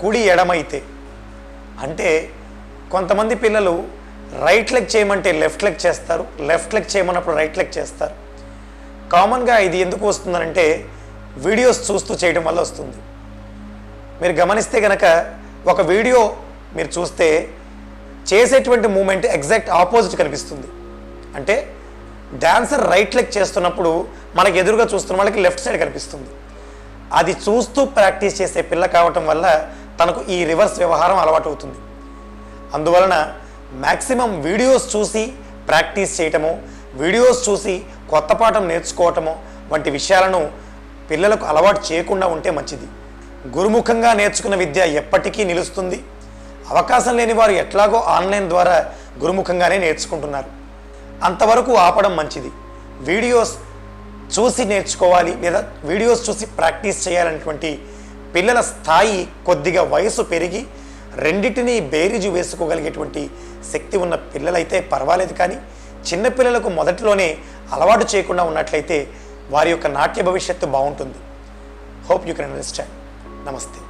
కుడి ఎడమైతే. అంటే కొంతమంది పిల్లలు రైట్ లెగ్ చేయమంటే లెఫ్ట్ లెగ్ చేస్తారు లెఫ్ట్ లెగ్ చేయమన్నప్పుడు రైట్ లెగ్ చేస్తారు. కామన్గా ఇది ఎందుకు వస్తుందనంటే వీడియోస్ చూస్తూ చేయడం వల్ల వస్తుంది. మీరు గమనిస్తే కనుక ఒక వీడియో మీరు చూస్తే చేసేటువంటి మూమెంట్ ఎగ్జాక్ట్ ఆపోజిట్ కనిపిస్తుంది. అంటే డాన్సర్ రైట్ లెగ్ చేస్తున్నప్పుడు మనకి ఎదురుగా చూస్తున్న వాళ్ళకి లెఫ్ట్ సైడ్ కనిపిస్తుంది. అది చూస్తూ ప్రాక్టీస్ చేసే పిల్ల కావటం వల్ల తనకు ఈ రివర్స్ వ్యవహారం అలవాటు అవుతుంది అందువలన మ్యాక్సిమం వీడియోస్ చూసి ప్రాక్టీస్ చేయటము వీడియోస్ చూసి కొత్త పాఠం నేర్చుకోవటము వంటి విషయాలను పిల్లలకు అలవాటు చేయకుండా ఉంటే మంచిది. గురుముఖంగా నేర్చుకున్న విద్య ఎప్పటికీ నిలుస్తుంది. అవకాశం లేని వారు ఎట్లాగో ఆన్లైన్ ద్వారా గురుముఖంగానే నేర్చుకుంటున్నారు. అంతవరకు ఆపడం మంచిది. వీడియోస్ చూసి నేర్చుకోవాలి లేదా వీడియోస్ చూసి ప్రాక్టీస్ చేయాలనేటువంటి పిల్లల స్థాయి కొద్దిగా వయసు పెరిగి రెండింటినీ బేరీజు వేసుకోగలిగేటువంటి శక్తి ఉన్న పిల్లలైతే పర్వాలేదు కానీ చిన్నపిల్లలకు మొదటిలోనే అలవాటు చేయకుండా ఉన్నట్లయితే వారి యొక్క నాట్య భవిష్యత్తు బాగుంటుంది. హోప్ యూ కెన్ అండర్స్టాండ్ నమస్తే.